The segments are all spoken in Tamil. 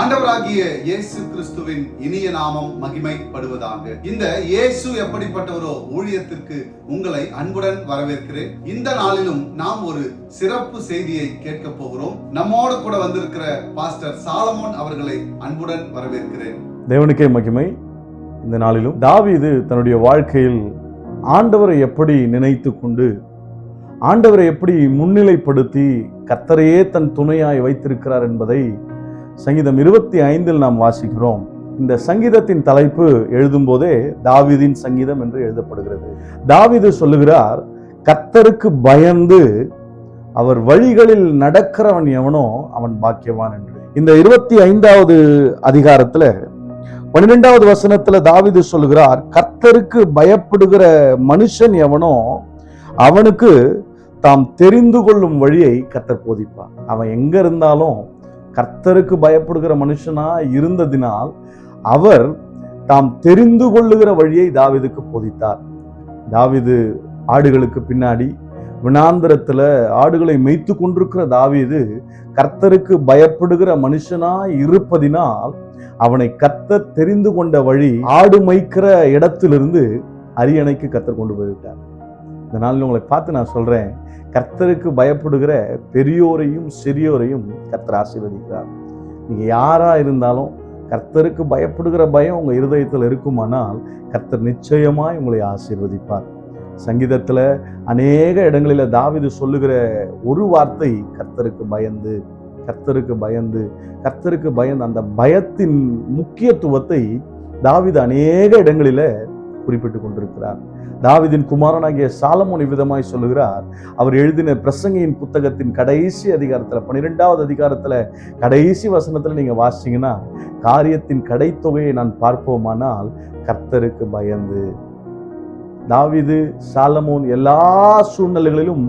ஆண்டவராகிய இயேசு கிறிஸ்துவின் இனிய நாமம் மகிமைப்படுவதாக. இந்த இயேசு எப்படிப்பட்டவரோ ஊழியத்திற்கு உங்களை அன்புடன் வரவேற்கிறேன். இந்த நாளிலும் நாம் ஒரு சிறப்பு செய்தியை கேட்க போகிறோம். நம்மோடு கூட வந்திருக்கிற பாஸ்டர் சாலமோன் அவர்களை அன்புடன் வரவேற்கிறேன். தேவனுக்கே மகிமை. இந்த நாளிலும் தாவீது தன்னுடைய வாழ்க்கையில் ஆண்டவரை எப்படி நினைத்து கொண்டு ஆண்டவரை எப்படி முன்னிலைப்படுத்தி கத்தரையே தன் துணையாய் வைத்திருக்கிறார் என்பதை சங்கீதம் இருபத்தி ஐந்தில் நாம் வாசிக்கிறோம். இந்த சங்கீதத்தின் தலைப்பு எழுதும்போதே தாவிதின் சங்கீதம் என்று எழுதப்படுகிறது. தாவிது சொல்லுகிறார் கத்தருக்கு பயந்து அவர் வழிகளில் நடக்கிறவன் எவனோ அவன் பாக்கியவான் என்று. இந்த இருபத்தி ஐந்தாவது அதிகாரத்துல பன்னிரெண்டாவது வசனத்துல தாவிது சொல்லுகிறார் கர்த்தருக்கு பயப்படுகிற மனுஷன் எவனோ அவனுக்கு தாம் தெரிந்து கொள்ளும் வழியை கத்தர் போதிப்பார். அவன் எங்க இருந்தாலும் கர்த்தருக்கு பயப்படுகிற மனுஷனா இருந்ததினால் அவர் தாம் தெரிந்து கொள்ளுகிற வழியை தாவிதுக்கு போதித்தார். தாவிது ஆடுகளுக்கு பின்னாடி வினாந்திரத்துல ஆடுகளை மேய்த்து கொண்டிருக்கிற தாவீது கர்த்தருக்கு பயப்படுகிற மனுஷனா இருப்பதினால் அவனை கர்த்தர் தெரிந்து கொண்ட வழி ஆடு மைக்கிற இடத்திலிருந்து அரியணைக்கு கர்த்தர் கொண்டு போய்விட்டார். இந்த நாளில் உங்களை பார்த்து நான் சொல்கிறேன் கர்த்தருக்கு பயப்படுகிற பெரியோரையும் சிறியோரையும் கர்த்தர் ஆசீர்வதிக்கிறார். நீங்கள் யாராக இருந்தாலும் கர்த்தருக்கு பயப்படுகிற பயம் உங்கள் இருதயத்தில் இருக்குமானால் கர்த்தர் நிச்சயமாய் உங்களை ஆசீர்வதிப்பார். சங்கீதத்தில் அநேக இடங்களில் தாவிது சொல்லுகிற ஒரு வார்த்தை கர்த்தருக்கு பயந்து கர்த்தருக்கு பயந்து கர்த்தருக்கு பயந்து அந்த பயத்தின் முக்கியத்துவத்தை தாவிது அநேக இடங்களில் குறிப்பிட்டு கொண்டிருக்கிறார். தாவிதின் குமாரனாகிய சாலமோன் விதமாய் சொல்லுகிறார். அவர் எழுதின பிரசங்கையின் புத்தகத்தின் கடைசி அதிகாரத்தில் பன்னிரெண்டாவது அதிகாரத்தில் கடைசி வசனத்தில் நீங்கள் வாசிச்சீங்கன்னா காரியத்தின் கடைத்தொகையை நான் பார்ப்போமானால் கர்த்தருக்கு பயந்து. தாவிது சாலமோன் எல்லா சூழ்நிலைகளிலும்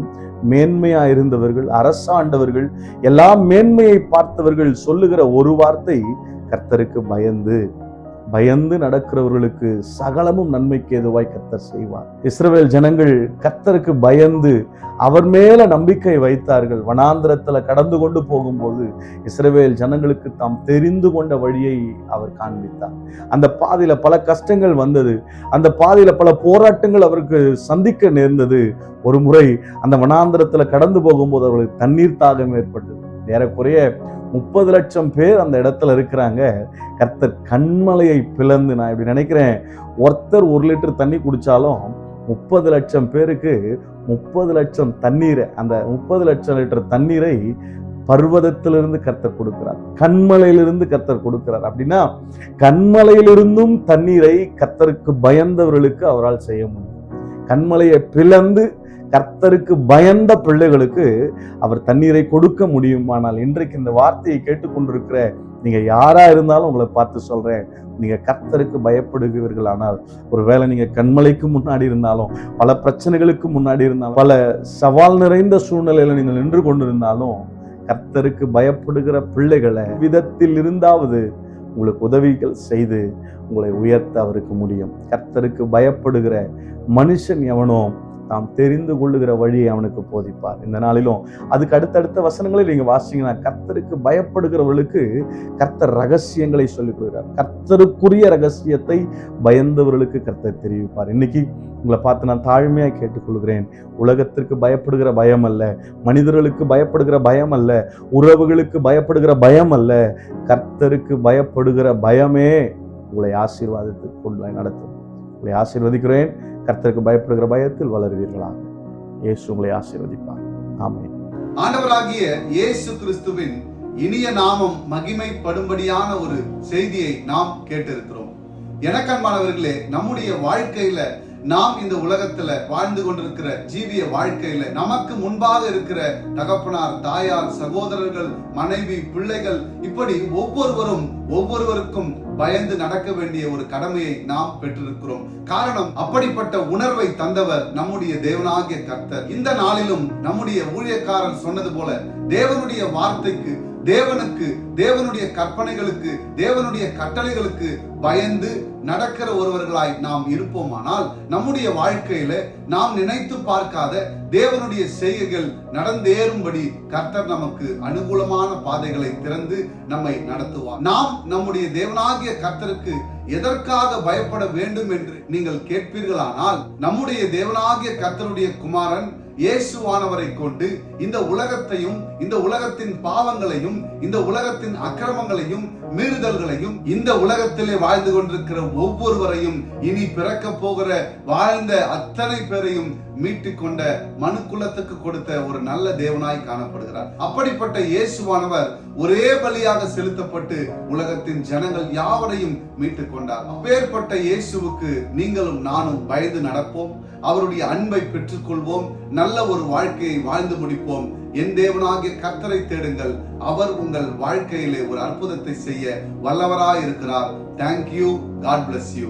மேன்மையா இருந்தவர்கள் அரசாண்டவர்கள் எல்லா மேன்மையை பார்த்தவர்கள் சொல்லுகிற ஒரு வார்த்தை கர்த்தருக்கு பயந்து. பயந்து நடக்கிறவர்களுக்கு சகலமும் நன்மைக்கு எதுவாய் கர்த்தர் செய்வார். இஸ்ரவேல் ஜனங்கள் கர்த்தருக்கு பயந்து அவர் மேல நம்பிக்கை வைத்தார்கள். வனாந்திரத்தில் கடந்து கொண்டு போகும்போது இஸ்ரவேல் ஜனங்களுக்கு தாம் தெரிந்து கொண்ட வழியை அவர் காண்பித்தார். அந்த பாதையில பல கஷ்டங்கள் வந்தது. அந்த பாதையில பல போராட்டங்கள் அவருக்கு சந்திக்க நேர்ந்தது. ஒரு முறை அந்த வனாந்திரத்தில் கடந்து போகும்போது அவர்களுக்கு தண்ணீர் தாகம் ஏற்பட்டது. ஏறக்குறைய முப்பது லட்சம் பேர் அந்த இடத்துல இருக்கிறாங்க. கர்த்தர் கண்மலையை பிளந்து நான் இப்படி நினைக்கிறேன் ஒருத்தர் ஒரு லிட்டர் தண்ணி குடித்தாலும் முப்பது லட்சம் பேருக்கு முப்பது லட்சம் தண்ணீரை அந்த முப்பது லட்சம் லிட்டர் தண்ணீரை பர்வதத்திலிருந்து கர்த்தர் கொடுக்கிறார். கண்மலையிலிருந்து கர்த்தர் கொடுக்கிறார். அப்படின்னா கண்மலையிலிருந்தும் தண்ணீரை கர்த்தருக்கு பயந்தவர்களுக்கு அவரால் செய்ய முடியும். கண்மலையை பிளந்து கர்த்தருக்கு பயந்த பிள்ளைகளுக்கு அவர் தண்ணீரை கொடுக்க முடியுமானால் இன்றைக்கு இந்த வார்த்தையை கேட்டுக்கொண்டிருக்கிற நீங்க யாரா இருந்தாலும் உங்களை பார்த்து சொல்றேன். நீங்க கர்த்தருக்கு பயப்படுகிறீர்கள் ஆனால் ஒருவேளை நீங்க கண்மலைக்கு முன்னாடி இருந்தாலும் பல பிரச்சனைகளுக்கு முன்னாடி இருந்தாலும் பல சவால் நிறைந்த சூழ்நிலையில நீங்கள் நின்று கொண்டிருந்தாலும் கர்த்தருக்கு பயப்படுகிற பிள்ளைகளை விதத்தில் இருந்தாவது உங்களுக்கு உதவிகள் செய்து உங்களை உயர்த்த அவருக்கு முடியும். கர்த்தருக்கு பயப்படுகிற மனுஷன் எவனோ தாம் தெரிந்து கொள்ளுகிற வழியை அவனுக்கு போதிப்பார். இந்த நாளிலும் அதுக்கு அடுத்தடுத்த வசனங்களை நீங்க வாசிங்கன்னா கர்த்தருக்கு பயப்படுகிறவர்களுக்கு கர்த்தர் ரகசியங்களை சொல்லிக் கொடுக்கிறார். கர்த்தருக்குரிய ரகசியத்தை பயந்தவர்களுக்கு கர்த்தர் தெரிவிப்பார். இன்னைக்கு உங்களை பார்த்து நான் தாழ்மையாக கேட்டுக்கொள்கிறேன். உலகத்திற்கு பயப்படுகிற பயம் அல்ல மனிதர்களுக்கு பயப்படுகிற பயம் அல்ல உறவுகளுக்கு பயப்படுகிற பயம் அல்ல கர்த்தருக்கு பயப்படுகிற பயமே உங்களை ஆசீர்வாதத்துக்கு கொண்டு நடத்தும். உங்களை ஆசீர்வதிக்கிறேன். கர்த்தருக்கு பயப்படுகிற பயத்தில் வளருவீர்களாக. இயேசு உங்களை ஆசீர்வதிப்பார். ஆமே ஆண்டவராகிய இயேசு கிறிஸ்துவின் இனிய நாமம் மகிமைப்படும்படியான ஒரு செய்தியை நாம் கேட்டிருக்கிறோம். எனக்கன்பானவர்களே நம்முடைய வாழ்க்கையில நாம் இந்த உலகத்துல வாழ்ந்து கொண்டிருக்கிற ஜீவிய வாழ்க்கையில நமக்கு முன்பாக இருக்கிற தகப்பனார் தாயார் சகோதரர்கள் மனைவி பிள்ளைகள் இப்படி ஒவ்வொருவரும் ஒவ்வொருவருக்கும் பயந்து நடக்க வேண்டிய ஒரு கடமையை நாம் பெற்றிருக்கிறோம். காரணம் அப்படிப்பட்ட உணர்வை தந்தவர் நம்முடைய தேவனாகிய கர்த்தர். இந்த நாளிலும் நம்முடைய ஊழியக்காரன் சொன்னது போல தேவனுடைய வார்த்தைக்கு தேவனுக்கு தேவனுடைய கற்பனைகளுக்கு தேவனுடைய கட்டளைகளுக்கு பயந்து நடக்கிற ஒருவர்களாய் நாம் இருப்போமானால் நம்முடைய வாழ்க்கையில நாம் நினைத்து பார்க்காத தேவனுடைய செய்கைகள் நடந்தேறும்படி கர்த்தர் நமக்கு அனுகூலமான பாதைகளை திறந்து நம்மை நடத்துவார். நாம் நம்முடைய தேவனாகிய கர்த்தருக்கு எதற்காக பயப்பட வேண்டும் என்று நீங்கள் கேட்பீர்களானால் நம்முடைய தேவனாகிய கர்த்தருடைய குமாரன் இயேசுவானவரை கொண்டு இந்த உலகத்தையும் இந்த உலகத்தின் பாவங்களையும் இந்த உலகத்தின் அக்கிரமங்களையும் மீறுதல்களையும் இந்த உலகத்திலே வாழ்ந்து கொண்டிருக்கிற ஒவ்வொருவரையும் இனி பிறக்க போகிற வாழ்ந்த அத்தனை பேரையும் மீட்டு கொண்ட மனு குலத்துக்கு கொடுத்த ஒரு நல்ல தேவனாய் காணப்படுகிறார். அப்படிப்பட்ட இயேசுவானவர் ஒரே பலியாக செலுத்தப்பட்டு உலகத்தின் ஜனங்கள் யாவரையும் மீட்டு கொண்டார். அப்பேற்பட்ட இயேசுவுக்கு நீங்களும் நானும் பயந்து நடப்போம். அவருடைய அன்பை பெற்றுக்கொள்வோம். நல்ல ஒரு வாழ்க்கையை வாழ்ந்து முடிப்போம். என் தேவனாகிய கர்த்தரை தேடுங்கள். அவர் உங்கள் வாழ்க்கையிலே ஒரு அற்புதத்தை செய்ய வல்லவராய் இருக்கிறார் தேங்க்யூ காட் பிளஸ் யூ